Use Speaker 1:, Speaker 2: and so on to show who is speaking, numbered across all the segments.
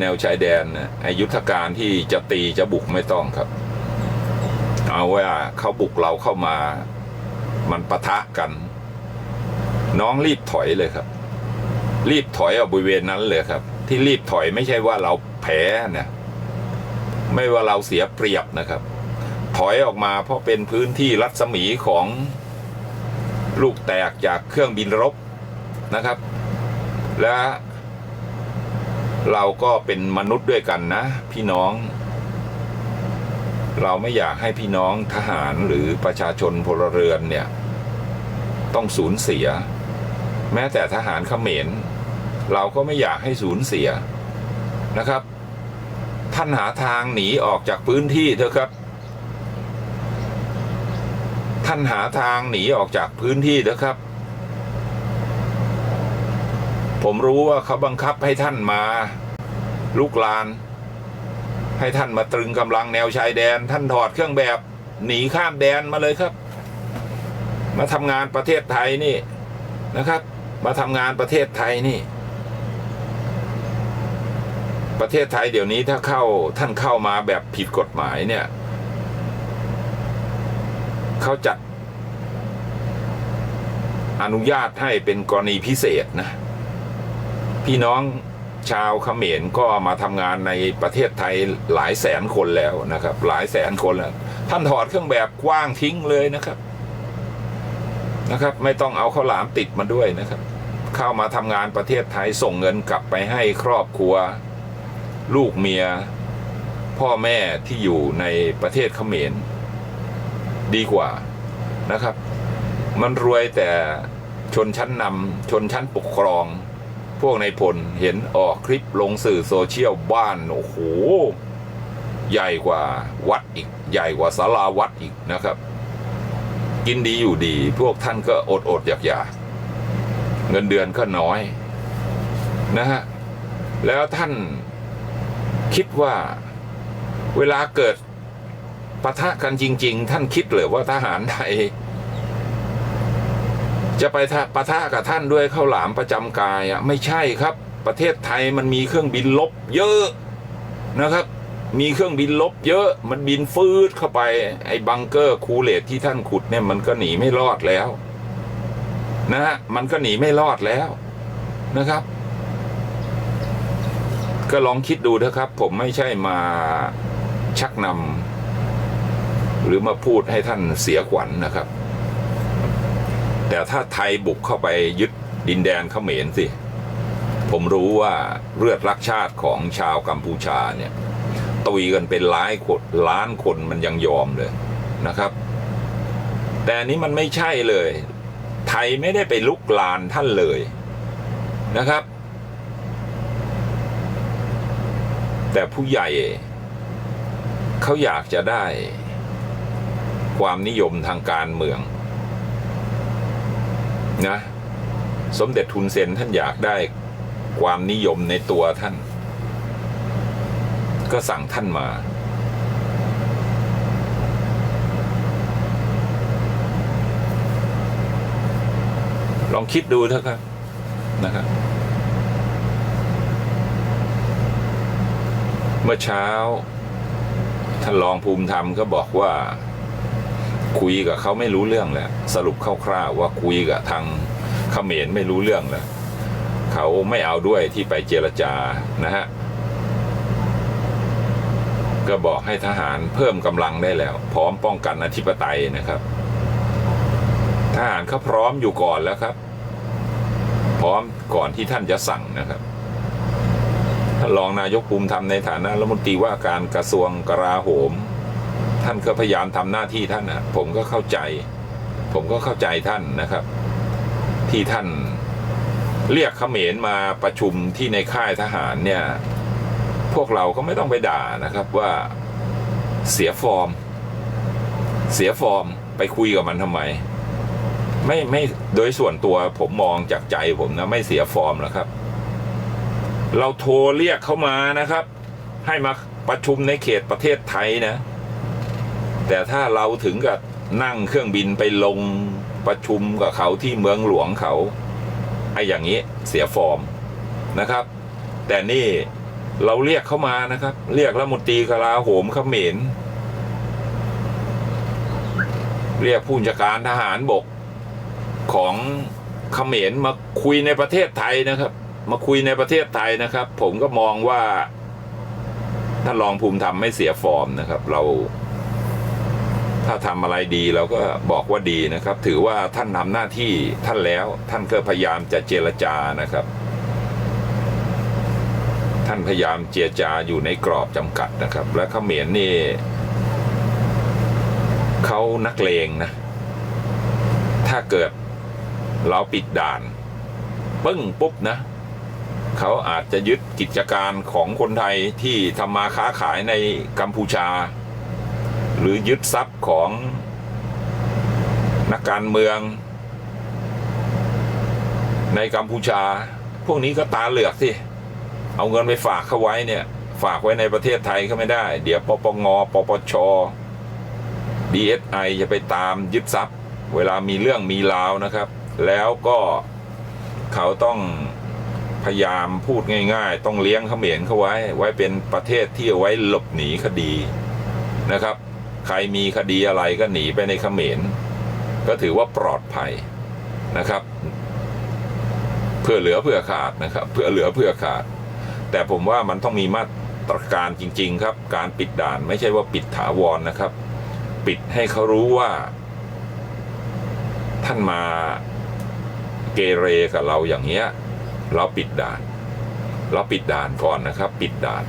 Speaker 1: แนวชายแดนนะไอยุทธการที่จะตีจะบุกไม่ต้องครับ เอาว่าเขาบุกเราเข้ามา มันปะทะกัน น้องรีบถอยเลยครับ รีบถอยออกบริเวณนั้นเลยครับ ที่รีบถอยไม่ใช่ว่าเราแพ้นะไม่ว่าเราเสียเปรียบนะครับ ถอยออกมาเพราะเป็นพื้นที่รัศมีของลูกแตกจากเครื่องบินรบนะครับ และ เราก็เป็นมนุษย์ด้วยกันนะ พี่น้อง เราไม่อยากให้พี่น้องทหารหรือประชาชนพลเรือนเนี่ย ต้องสูญเสีย แม้แต่ทหารเขมร เราก็ไม่อยากให้สูญเสียนะครับ ท่านหาทางหนีออกจากพื้นที่เถอะครับ ท่านหาทางหนีออกจากพื้นที่เถอะครับ ผมรู้ว่าเขาบังคับให้ท่านมา ลุกลาน ให้ท่านมาตรึงกำลังแนวชายแดน ท่านถอดเครื่องแบบ หนีข้ามแดนมาเลยครับ มาทำงานประเทศไทยนี่นะครับ มาทำงานประเทศไทยนี่ ประเทศไทยเดี๋ยวนี้ถ้าเข้าท่านเข้ามาแบบผิดกฎหมายเนี่ยเขาจัดอนุญาตให้เป็นกรณีพิเศษนะ พี่น้องชาวเขมรก็มาทำงานในประเทศไทยหลายแสนคนแล้วนะครับ หลายแสนคนแล้วท่านถอดเครื่องแบบกว้างทิ้งเลยนะครับนะครับ ไม่ต้องเอาข้าวหลามติดมาด้วยนะครับ เข้ามาทำงานประเทศไทยส่งเงินกลับไปให้ครอบครัว ลูกเมีย พ่อแม่ที่อยู่ในประเทศเขมรดีกว่านะครับ มันรวยแต่ชนชั้นนำชนชั้นปกครอง พวกในายพลเห็นออกคลิปลงสื่อโซเชียลบ้าน โอ้โห ใหญ่กว่าวัดอีก ใหญ่กว่าศาลาวัดอีกนะครับ กินดีอยู่ดี พวกท่านก็อดอดอยากอยากเงินเดือนก็น้อย นะฮะ แล้วท่านคิดว่าเวลาเกิดปะทะกันจริง ๆ ท่านคิดเลยว่าทหารไทย จะไปทะปะทะกับท่านด้วยข้าวหลามประจำกายอะไม่ใช่ครับ ประเทศไทยมันมีเครื่องบินลบเยอะนะครับ มีเครื่องบินลบเยอะ มันบินฟืดเข้าไป ไอ้บังเกอร์คูเลตที่ท่านขุดเนี่ยมันก็หนีไม่รอดแล้ว นะฮะมันก็หนีไม่รอดแล้วนะครับ ก็ลองคิดดูนะครับ ผมไม่ใช่มาชักนำหรือมาพูดให้ท่านเสียขวัญนะครับ แต่ถ้าไทยบุกเข้าไปยึดดินแดนเขมรสิ ผมรู้ว่าเลือดรักชาติของชาวกัมพูชาเนี่ยตุยกันเป็นล้านคนล้านคนมันยังยอมเลยนะครับ แต่นนี้มันไม่ใช่เลย ไทยไม่ได้ไปลุกลานท่านเลยนะครับ แต่ผู้ใหญ่เขาอยากจะได้ความนิยมทางการเมือง นะสมเด็จทุนเซนท่านอยากได้ความนิยมในตัวท่าน ก็สั่งท่านมา ลองคิดดูเถอะครับนะครับเมื่อเช้าท่านรองภูมิธรรมก็บอกว่า คุยกับเขาไม่รู้เรื่องแล้วสรุปคร่าวๆว่าคุยกับทางเขมรไม่รู้เรื่องแล้วเขาไม่เอาด้วยที่ไปเจรจานะฮะก็บอกให้ทหารเพิ่มกำลังได้แล้ว พร้อมป้องกันอธิปไตยนะครับ ทหารเขาพร้อมอยู่ก่อนแล้วครับ พร้อมก่อนที่ท่านจะสั่งนะครับท่ารองนายกภูมิธรรมในฐานะรัฐมนตรีว่าการกระทรวงกลาโหม ท่านก็พยายามทำหน้าที่ท่านนะผมก็เข้าใจ ผมก็เข้าใจท่านนะครับ ที่ท่านเรียกเขมรมาประชุมที่ในค่ายทหารเนี่ย พวกเราก็ไม่ต้องไปด่านะครับว่าเสียฟอร์ม เสียฟอร์มไปคุยกับมันทำไม ไม่ไม่โดยส่วนตัวผมมองจากใจผมนะไม่เสียฟอร์มแล้วครับ เราโทรเรียกเขามานะครับ ให้มาประชุมในเขตประเทศไทยนะ แต่ถ้าเราถึงกับนั่งเครื่องบินไปลงประชุมกับเขาที่เมืองหลวงเขาไอ้อย่างนี้เสียฟอร์มนะครับ แต่นี่เราเรียกเขามานะครับ เรียกรัฐมนตรีกลาโหมเขมรเรียกผู้จัดการทหารบกของเขมรมาคุยในประเทศไทยนะครับ มาคุยในประเทศไทยนะครับ ผมก็มองว่าท่านรองภูมิธรรมไม่เสียฟอร์มนะครับ เรา ถ้าทำอะไรดีเราก็บอกว่าดีนะครับ ถือว่าท่านทำหน้าที่ท่านแล้ว ท่านก็พยายามจะเจรจานะครับ ท่านพยายามเจรจาอยู่ในกรอบจำกัดนะครับ และเขมรนี่เขานักเลงนะ ถ้าเกิดเราปิดด่านปึ้งปุ๊บนะเขาอาจจะยึดกิจการของคนไทยที่ทำมาค้าขายในกัมพูชา หรือยึดทรัพย์ของนักการเมือง ในกัมพูชา พวกนี้ก็ตาเหลือกสิ เอาเงินไปฝากเขาไว้เนี่ย ฝากไว้ในประเทศไทยก็ไม่ได้ เดี๋ยวปปงปปช DSI จะไปตามยึดทรัพย์ เวลามีเรื่องมีราวนะครับ แล้วก็เขาต้องพยายามพูดง่าย ๆ ต้องเลี้ยงเขมรเขาไว้ ไว้เป็นประเทศที่เอาไว้หลบหนีคดีนะครับ ใครมีคดีอะไรก็หนีไปในเขมร ก็ถือว่าปลอดภัยนะครับ เพื่อเหลือเพื่อขาดนะครับ เพื่อเหลือเพื่อขาด แต่ผมว่ามันต้องมีมาตรการจริง ๆ ครับ การปิดด่านไม่ใช่ว่าปิดถาวรนะครับ ปิดให้เขารู้ว่า ท่านมาเกเรกับเราอย่างเงี้ย เราปิดด่าน เราปิดด่านก่อนนะครับ ปิดด่าน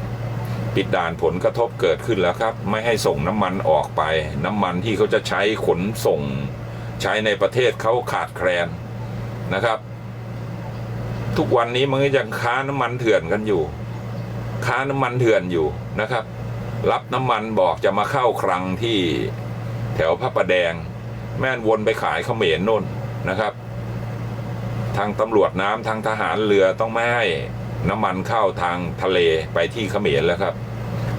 Speaker 1: ปิดด่านผลกระทบเกิดขึ้นแล้วครับ ไม่ให้ส่งน้ำมันออกไป น้ำมันที่เขาจะใช้ขนส่ง ใช้ในประเทศเขาขาดแคลนนะครับ ทุกวันนี้มันก็ยังค้าน้ำมันเถื่อนกันอยู่ ค้าน้ำมันเถื่อนอยู่นะครับ รับน้ำมันบอกจะมาเข้าคลังที่แถวพระประแดง แม่นวนไปขายเขมรโน่นนะครับ ทางตำรวจน้ำทางทหารเรือต้องไม่ให้น้ำมันเข้าทางทะเลไปที่เขมรแล้วครับ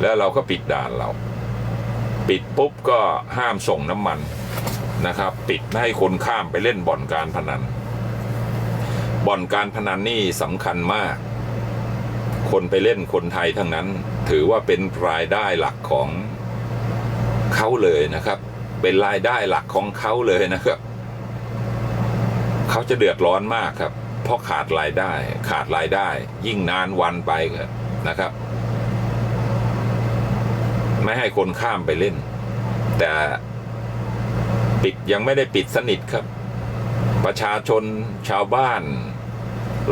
Speaker 1: แล้วเราก็ปิดด่านเรา ปิดปุ๊บก็ห้ามส่งน้ำมันนะครับ ปิดไม่ให้คนข้ามไปเล่นบ่อนการพนัน บ่อนการพนันนี่สำคัญมาก คนไปเล่นคนไทยทั้งนั้น ถือว่าเป็นรายได้หลักของเขาเลยนะครับ เป็นรายได้หลักของเขาเลยนะครับเขาจะเดือดร้อนมากครับ เพราะขาดรายได้ ขาดรายได้ ยิ่งนานวันไปนะครับ ไม่ให้คนข้ามไปเล่น แต่ปิดยังไม่ได้ปิดสนิทครับ ประชาชนชาวบ้าน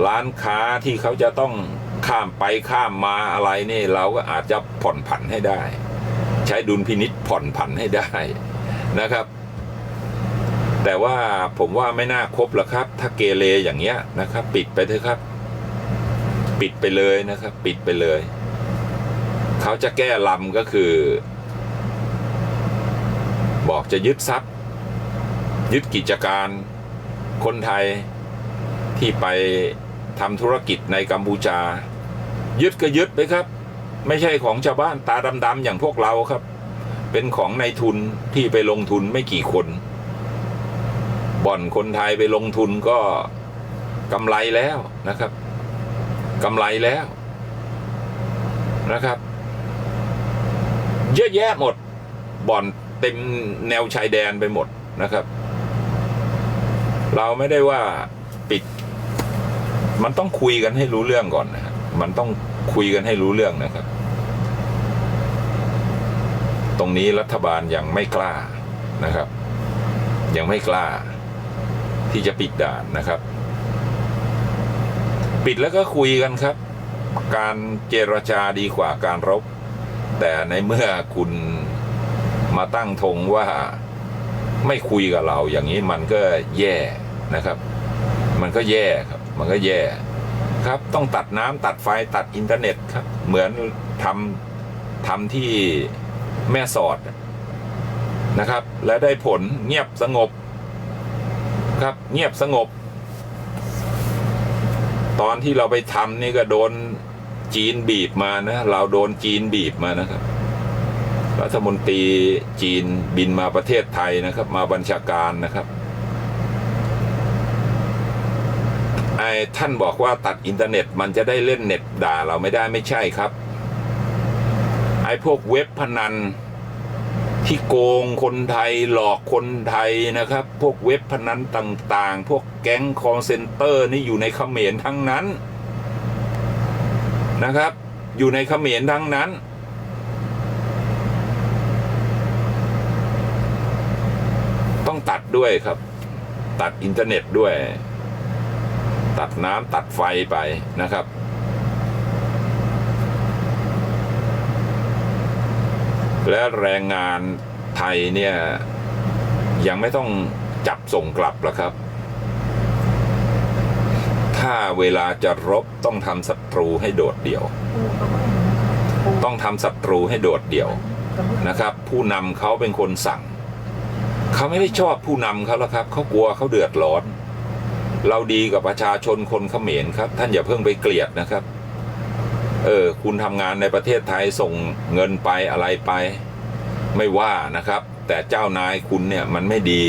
Speaker 1: ร้านค้าที่เขาจะต้องข้ามไปข้ามมาอะไรนี่ เราก็อาจจะผ่อนผันให้ได้ ใช้ดุลพินิษผ่อนผันให้ได้นะครับ แต่ว่าผมว่าไม่น่าครบหรอกครับ ถ้าเกเรอย่างเงี้ยนะครับ ปิดไปเถอะครับ ปิดไปเลยนะครับ ปิดไปเลย เขาจะแก้ลำก็คือ บอกจะยึดทรัพย์ ยึดกิจการคนไทยที่ไปทำธุรกิจในกัมพูชา ยึดก็ยึดไปครับ ไม่ใช่ของชาวบ้านตาดำๆอย่างพวกเราครับ เป็นของในทุนที่ไปลงทุนไม่กี่คน บ่อนคนไทยไปลงทุนก็กำไรแล้วนะครับกำไรแล้วนะครับ เยอะแยะหมดบ่อนเต็มแนวชายแดนไปหมดนะครับ เราไม่ได้ว่าปิด มันต้องคุยกันให้รู้เรื่องก่อนนะฮะมันต้องคุยกันให้รู้เรื่องนะครับ ตรงนี้รัฐบาลยังไม่กล้านะครับ ยังไม่กล้า ที่จะปิดด่านนะครับ ปิดแล้วก็คุยกันครับ การเจรจาดีกว่าการรบ แต่ในเมื่อคุณมาตั้งธงว่าไม่คุยกับเราอย่างนี้มันก็แย่นะครับ มันก็แย่ครับ มันก็แย่ครับ ต้องตัดน้ำตัดไฟตัดอินเทอร์เน็ตครับ เหมือนทำทำที่แม่สอดนะครับ และได้ผลเงียบสงบครับ เงียบสงบ ตอนที่เราไปทำนี่ก็โดน จีนบีบมานะ เราโดนจีนบีบมานะครับ รัฐมนตรีจีนบินมาประเทศไทยนะครับ มาบัญชาการนะครับไอ้ท่านบอกว่าตัดอินเทอร์เน็ตมันจะได้เล่นเน็ตด่าเราไม่ได้ไม่ใช่ครับ ไอ้พวกเว็บพนันที่โกงคนไทยหลอกคนไทยนะครับ พวกเว็บพนันต่างๆ พวกแก๊งคอลเซ็นเตอร์นี่อยู่ในเขมรทั้งนั้น นะครับ อยู่ในเขมรทั้งนั้น ต้องตัดด้วยครับ ตัดอินเทอร์เน็ตด้วย ตัดน้ำตัดไฟไปนะครับและแรงงานไทยเนี่ย ยังไม่ต้องจับส่งกลับหรอกครับ ถ้าเวลาจะรบต้องทำศัตรูให้โดดเดี่ยว ต้องทำศัตรูให้โดดเดี่ยวนะครับ ผู้นำเขาเป็นคนสั่ง เขาไม่ได้ชอบผู้นำเขาแล้วครับเขากลัวเขาเดือดร้อน เราดีกับประชาชนคนเขมรครับ ท่านอย่าเพิ่งไปเกลียดนะครับ เออคุณทำงานในประเทศไทยส่งเงินไปอะไรไป ไม่ว่านะครับ แต่เจ้านายคุณเนี่ยมันไม่ดี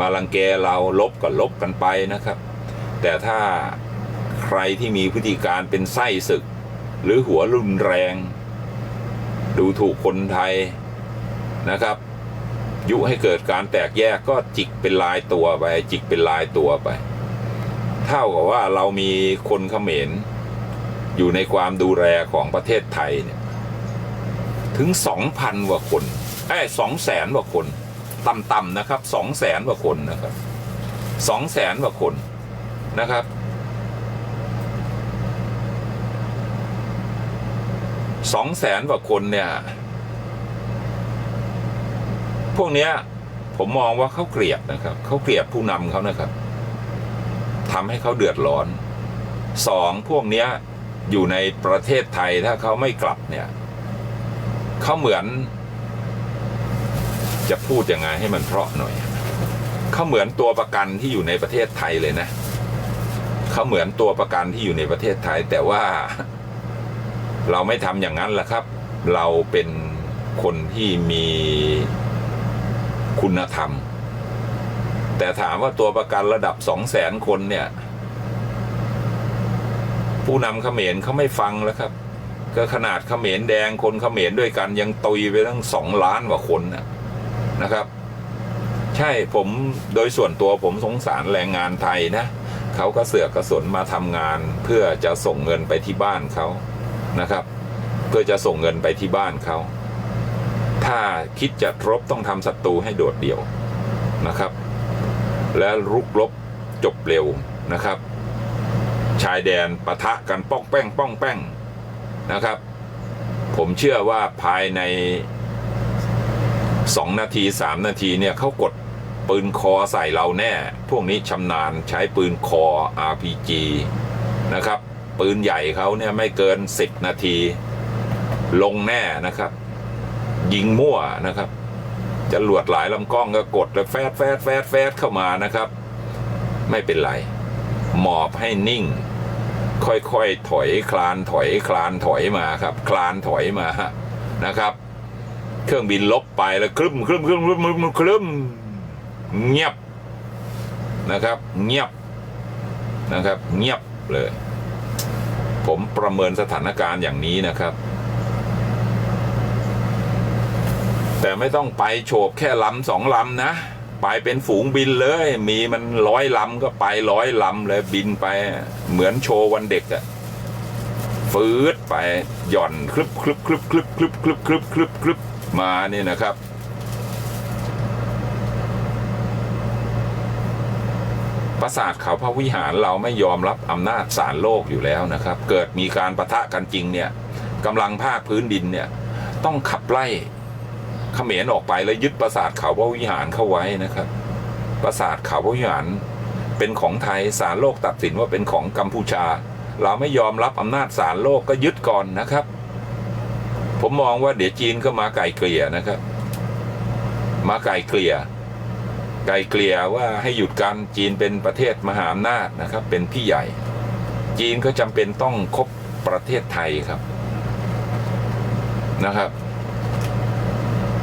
Speaker 1: มาลังแกเราลบก็ลบกันไปนะครับ แต่ถ้า ใครที่มีพฤติการเป็นไส้ศึก หรือหัวรุนแรง ดูถูกคนไทยนะครับ ยุให้เกิดการแตกแยกก็จิกเป็นลายตัวไป จิกเป็นลายตัวไป เท่ากับว่าเรามีคนเขมรอยู่ในความดูแลของประเทศไทยเนี่ยถึงสองพันกว่าคนไอ้สองแสนกว่าคนต่ำๆนะครับสองแสนกว่าคนนะครับสองแสนกว่าคนนะครับ สองแสนกว่าคนเนี่ย พวกเนี้ย ผมมองว่าเขาเกลียดนะครับ เขาเกลียดผู้นำเขานะครับทำให้เขาเดือดร้อนสองพวกเนี้ย อยู่ในประเทศไทยถ้าเขาไม่กลับเนี่ยเขาเหมือน จะพูดยังไงให้มันเพราะหน่อยเขาเหมือนตัวประกันที่อยู่ในประเทศไทยเลยนะเขาเหมือนตัวประกันที่อยู่ในประเทศไทย แต่ว่า เราไม่ทำอย่างนั้นแหละครับ เราเป็นคนที่มีคุณธรรม แต่ถามว่าตัวประกันระดับสองแสนคนเนี่ย ผู้นำเขมรเขาไม่ฟังแล้วครับ ก็ขนาดเขมรแดงคนเขมรด้วยกันยังตุยไปตั้งสองล้านกว่าคนนะนะครับ ใช่ผมโดยส่วนตัวผมสงสารแรงงานไทยนะเขาก็เสือกกระสนมาทำงานเพื่อจะส่งเงินไปที่บ้านเขา นะครับ เพื่อจะส่งเงินไปที่บ้านเขา ถ้าคิดจะรบต้องทำศัตรูให้โดดเดี่ยวนะครับ และรุกรบจบเร็วนะครับ ชายแดนปะทะกันป้องแป้ง ป้องแป้งนะครับ ผมเชื่อว่าภายในสองนาทีสามนาทีเนี่ยเขากดปืนคอใส่เราแน่ พวกนี้ชำนาญใช้ปืนคอ RPG นะครับ ปืนใหญ่เขาเนี่ยไม่เกินสิบนาที ลงแน่นะครับ ยิงมั่วนะครับจะหลวดหลายลำกล้องก็กดแล้วแฟดแฟดแฟดแฟดเข้ามานะครับ ไม่เป็นไร หมอบให้นิ่ง ค่อยๆถอยคลานถอยคลานถอยมาครับ คลานถอยมานะครับ เครื่องบินลบไปแล้วคลึ้มคลึ้มคลึ้มคลึ้มคลึ้มคลึ้มเงียบนะครับ เงียบนะครับ เงียบเลย ผมประเมินสถานการณ์อย่างนี้นะครับ แต่ไม่ต้องไปโฉบแค่ลำสองลำนะ ไปเป็นฝูงบินเลย มีมันร้อยลำก็ไปร้อยลำเลยบินไปเหมือนโชว์วันเด็กอะฟืดไปหย่อนคลึบคลึบคลึบคลึบคลึบคลึบคลึบคลึบคลึบมาเนี่ยนะครับ ปราสาทเขาพระวิหารเราไม่ยอมรับอำนาจศาลโลกอยู่แล้วนะครับ เกิดมีการประทะกันจริงเนี่ยกำลังภาคพื้นดินเนี่ยต้องขับไล่เขมรออกไปแล้วยึดปราสาทเขาพระวิหารเข้าไว้นะครับ ปราสาทเขาพระวิหารเป็นของไทยศาลโลกตัดสินว่าเป็นของกัมพูชา เราไม่ยอมรับอำนาจศาลโลกก็ยึดก่อนนะครับ ผมมองว่าเดี๋ยวจีนก็มาไก่เกลี่ยนะครับ มาไก่เกลี่ย ไกลเกลี่ยว่าให้หยุดการจีนเป็นประเทศมหาอำนาจนะครับ เป็นพี่ใหญ่ จีนก็จำเป็นต้องคบประเทศไทยครับนะครับ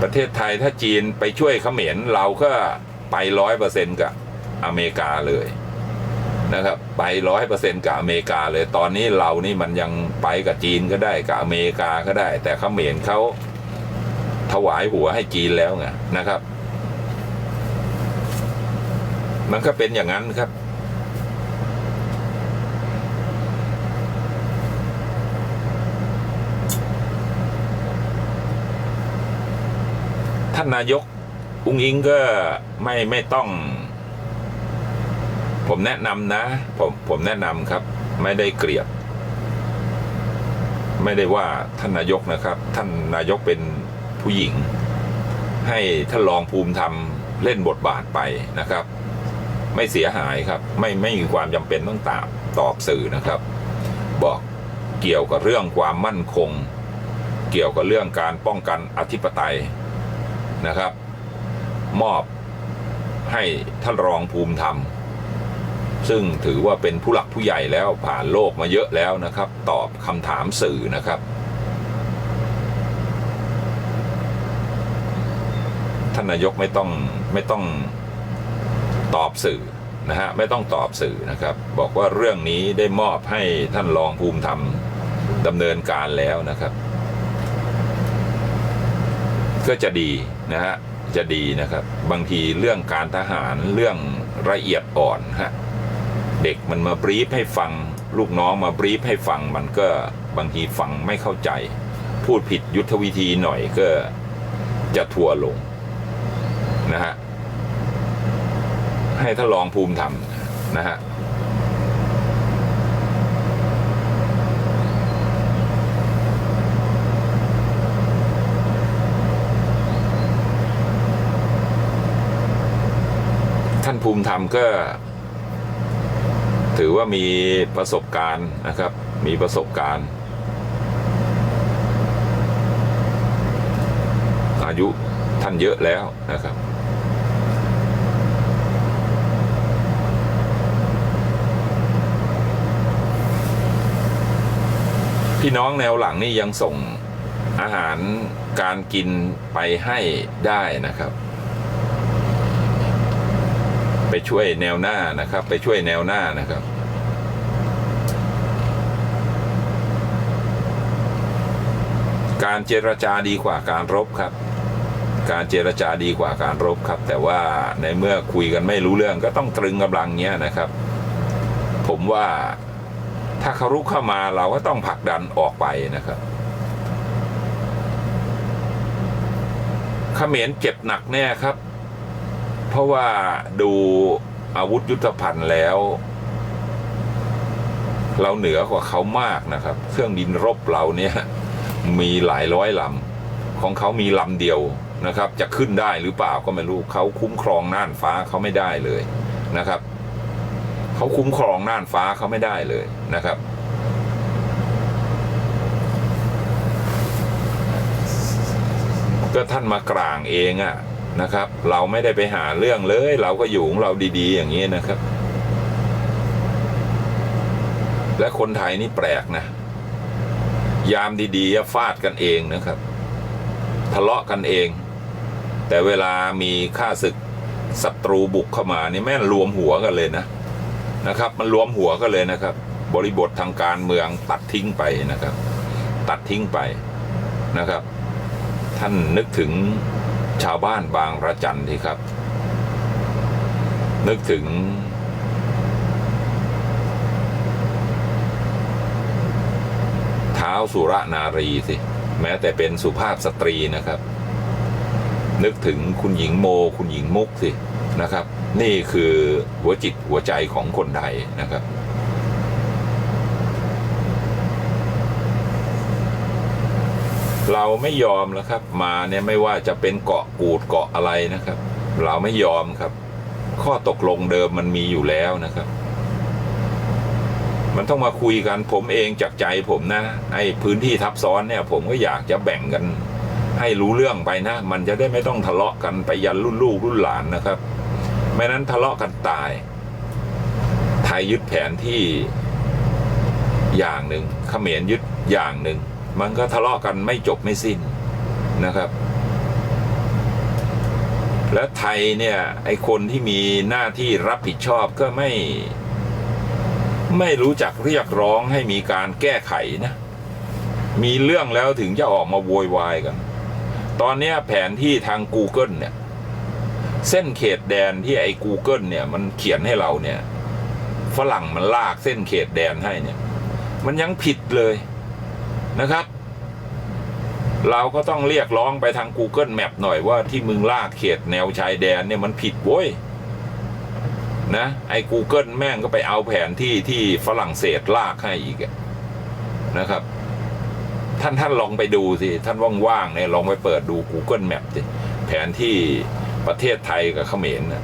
Speaker 1: ประเทศไทยถ้าจีนไปช่วยเขมรเราก็ไปร้อยเปอร์เซ็นต์กับอเมริกาเลยนะครับ ไปร้อยเปอร์เซ็นต์กับอเมริกาเลย ตอนนี้เรานี่มันยังไปกับจีนก็ได้กับอเมริกาก็ได้ แต่เขมรเขาถวายหัวให้จีนแล้วไงนะครับ มันก็เป็นอย่างนั้นครับ ท่านนายก อุ้งอิงก็ไม่ไม่ต้อง ผมแนะนำนะ ผมผมแนะนำครับ ไม่ได้เกลียด ไม่ได้ว่าท่านนายกนะครับ ท่านนายกเป็นผู้หญิง ให้ท่านรองภูมิธรรมเล่นบทบาทไปนะครับ ไม่เสียหายครับ ไม่ไม่มีความจำเป็นต้องตามตอบสื่อนะครับ บอกเกี่ยวกับเรื่องความมั่นคง เกี่ยวกับเรื่องการป้องกันอธิปไตยนะครับ มอบให้ท่านรองภูมิธรรม ซึ่งถือว่าเป็นผู้หลักผู้ใหญ่แล้วผ่านโลกมาเยอะแล้วนะครับ ตอบคำถามสื่อนะครับ ท่านนายกไม่ต้องไม่ต้อง ตอบสื่อนะฮะไม่ต้องตอบสื่อนะครับ บอกว่าเรื่องนี้ได้มอบให้ท่านรองภูมิธรรมดำเนินการแล้วนะครับ ก็จะดีนะฮะจะดีนะครับ บางทีเรื่องการทหารเรื่องละเอียดอ่อนฮะเด็กมันมาบรีฟให้ฟัง ลูกน้องมาบรีฟให้ฟัง มันก็บางทีฟังไม่เข้าใจ พูดผิดยุทธวิธีหน่อยก็จะทัวร์ลงนะฮะ ให้ท่านรองภูมิธรรมนะฮะท่านภูมิธรรมก็ ถือว่ามีประสบการณ์นะครับ มีประสบการณ์ อายุท่านเยอะแล้วนะครับ พี่น้องแนวหลังนี่ยังส่งอาหารการกินไปให้ได้นะครับ ไปช่วยแนวหน้านะครับ ไปช่วยแนวหน้านะครับ การเจรจาดีกว่าการรบครับ การเจรจาดีกว่าการรบครับ แต่ว่าในเมื่อคุยกันไม่รู้เรื่องก็ต้องตรึงกำลังเนี้ยนะครับ ผมว่า ถ้าเขารุกเข้ามาเราก็ต้องผลักดันออกไปนะครับเขมรเจ็บหนักแน่ครับ เพราะว่าดูอาวุธยุทโธภัณฑ์แล้ว เราเหนือกว่าเขามากนะครับ เครื่องบินรบเราเนี่ยมีหลายร้อยลำของเขามีลำเดียวนะครับ จะขึ้นได้หรือเปล่าก็ไม่รู้เขาคุ้มครองน่านฟ้าเขาไม่ได้เลยนะครับ เขาคุ้มครองน่านฟ้าเขาไม่ได้เลยนะครับ ก็ท่านมากลางเองอะนะครับ เราไม่ได้ไปหาเรื่องเลย เราก็อยู่ของเราดีๆ อย่างนี้นะครับ และคนไทยนี่แปลกนะ ยามดีๆฟาดกันเองนะครับ ทะเลาะกันเอง แต่เวลามีข้าศึกศัตรูบุกเข้ามานี่แม่นรวมหัวกันเลยนะ นะครับ มันรวมหัวกันเลยนะครับ บริบททางการเมืองตัดทิ้งไปนะครับ ตัดทิ้งไปนะครับ ท่านนึกถึงชาวบ้านบางระจันทีครับ นึกถึง เท้าสุรนารีสิแม้แต่เป็นสุภาพสตรีนะครับ นึกถึงคุณหญิงโม คุณหญิงมุกสินะครับ นี่คือหัวจิตหัวใจของคนไทยนะครับ เราไม่ยอมแล้วครับ มาเนี่ยไม่ว่าจะเป็นเกาะกูดเกาะอะไรนะครับ เราไม่ยอมครับ ข้อตกลงเดิมมันมีอยู่แล้วนะครับ มันต้องมาคุยกันผมเองจากใจผมนะไอ้พื้นที่ทับซ้อนเนี่ย ผมก็อยากจะแบ่งกัน ให้รู้เรื่องไปนะ มันจะได้ไม่ต้องทะเลาะกันไปยันรุ่นลูกรุ่นหลานนะครับ ไม่นั้นทะเลาะกันตาย ไทยยึดแผนที่อย่างหนึ่งเขมรยึดอย่างหนึ่ง มันก็ทะเลาะกันไม่จบไม่สิ้นนะครับ และไทยเนี่ยไอคนที่มีหน้าที่รับผิดชอบก็ไม่ ไม่รู้จักเรียกร้องให้มีการแก้ไขนะ มีเรื่องแล้วถึงจะออกมาโวยวายกัน ตอนนี้แผนที่ทาง Google เนี่ย เส้นเขตแดนที่ไอ้ Google เนี่ย มันเขียนให้เราเนี่ย ฝรั่งมันลากเส้นเขตแดนให้เนี่ย มันยังผิดเลยนะครับ เราก็ต้องเรียกร้องไปทาง Google Map หน่อยว่าที่มึงลากเขตแนวชายแดนเนี่ยมันผิดโว้ยนะไอ้ Google แม่งก็ไปเอาแผนที่ที่ฝรั่งเศสลากให้อีกนะครับ ท่านท่านลองไปดูสิ ท่านว่างๆเนี่ยลองไปเปิดดู Google Map สิแผนที่ ประเทศไทยกับเขมรนะ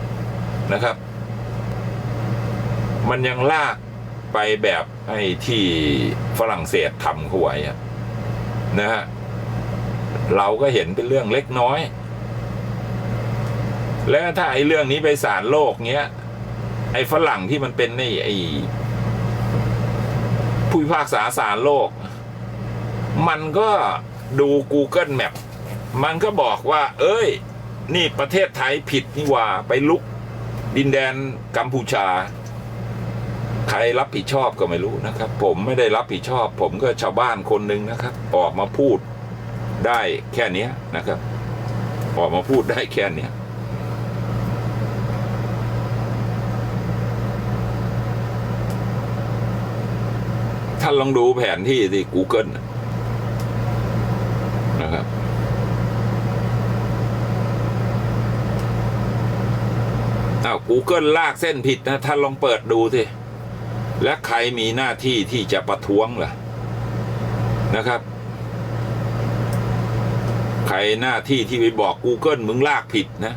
Speaker 1: นะครับ มันยังลากไปแบบไอ้ที่ฝรั่งเศสทำเขาไว้นะฮะเราก็เห็นเป็นเรื่องเล็กน้อย แล้วถ้าไอ้เรื่องนี้ไปศาลโลกเงี้ย ไอ้ฝรั่งที่มันเป็นไอ้ไอ้ผู้พิพากษาศาลโลก มันก็ดู Google Map มันก็บอกว่า เอ้ย นี่ประเทศไทยผิดนี่ว่าไปลุกดินแดนกัมพูชา ใครรับผิดชอบก็ไม่รู้นะครับ ผมไม่ได้รับผิดชอบ ผมก็ชาวบ้านคนหนึ่งนะครับ ออกมาพูดได้แค่นี้นะครับ ออกมาพูดได้แค่นี้ท่านลองดูแผนที่ที่ Google นะนะครับ อ้าว Google ลากเส้นผิดนะท่านลองเปิดดูสิ และใครมีหน้าที่ที่จะประท้วงล่ะนะครับ ใครหน้าที่ที่ไปบอก Google มึงลากผิดนะ